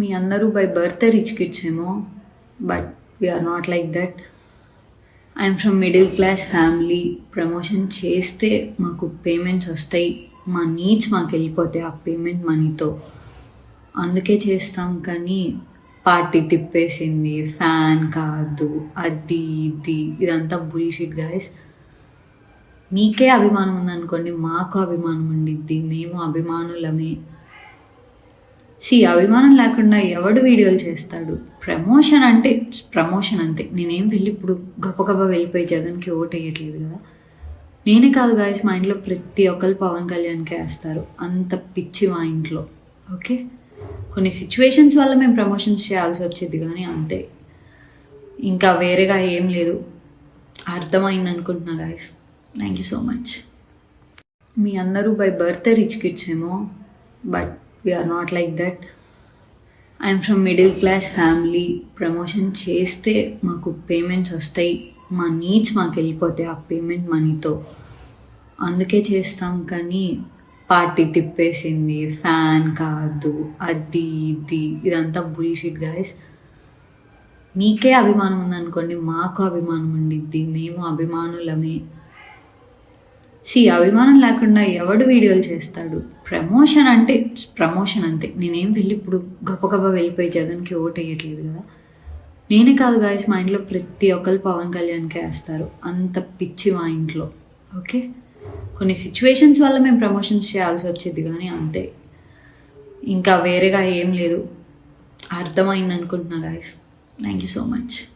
మీ అందరూ by birth rich kids ఏమో but we are not like that I'm from middle class family promotion చేస్తే మాకు payments వస్తాయి. మా నీడ్స్ మాకు వెళ్ళిపోతాయి ఆ పేమెంట్ మనీతో అందుకే చేస్తాం కానీ పార్టీ తిప్పేసింది. ఫ్యాన్ కాదు అది ఇది ఇదంతా బుల్షిట్ గాయస్ మీకే అభిమానం ఉందనుకోండి మాకు అభిమానం ఉండిద్ది. మేము అభిమానులమే. సి అభిమానం లేకుండా ఎవడు వీడియోలు చేస్తాడు? ప్రమోషన్ అంటే ప్రమోషన్ అంతే. నేనేం వెళ్ళి ఇప్పుడు గొప్ప గొప్ప వెళ్ళిపోయి జగన్కి ఓటు వేయట్లేదు కదా. నేనే కాదు గాయస్ మా ఇంట్లో ప్రతి ఒక్కరు పవన్ కళ్యాణ్కే వేస్తారు. అంత పిచ్చి మా ఇంట్లో. ఓకే? కొన్ని సిచ్యువేషన్స్ వల్ల మేము ప్రమోషన్స్ చేయాల్సి వచ్చేది కానీ అంతే. ఇంకా వేరేగా ఏం లేదు. అర్థమైంది అనుకుంటున్నా guys thank you so much మీ అందరూ బై బర్త్ రిచ్ కిడ్స్ ఏమో but we are not like that I'm from middle class family promotion చేస్తే మాకు పేమెంట్స్ వస్తాయి. మా నీడ్స్ మాకు వెళ్ళిపోతాయి ఆ పేమెంట్ మనీతో అందుకే చేస్తాం కానీ పార్టీ తిప్పేసింది. ఫ్యాన్ కాదు అది ఇది. ఇదంతా బుల్షిట్ గాయస్ మీకే అభిమానం ఉందనుకోండి మాకు అభిమానం ఉండిద్ది. మేము అభిమానులమే. సి అభిమానం లేకుండా ఎవడు వీడియోలు చేస్తాడు? ప్రమోషన్ అంటే ప్రమోషన్ అంతే. నేనేం వెళ్ళి ఇప్పుడు గొప్ప గొప్ప వెళ్ళిపోయి జగన్కి ఓటు వేయట్లేదు కదా. నేనే కాదు గాయస్ మా ఇంట్లో ప్రతి ఒక్కరు పవన్ కళ్యాణ్కే వేస్తారు. అంత పిచ్చి మా ఇంట్లో. ఓకే? కొన్ని సిచ్యువేషన్స్ వల్ల మేము ప్రమోషన్స్ చేయాల్సి వచ్చేది కానీ అంతే. ఇంకా వేరేగా ఏం లేదు. అర్థమైంది అనుకుంటున్నా guys thank you so much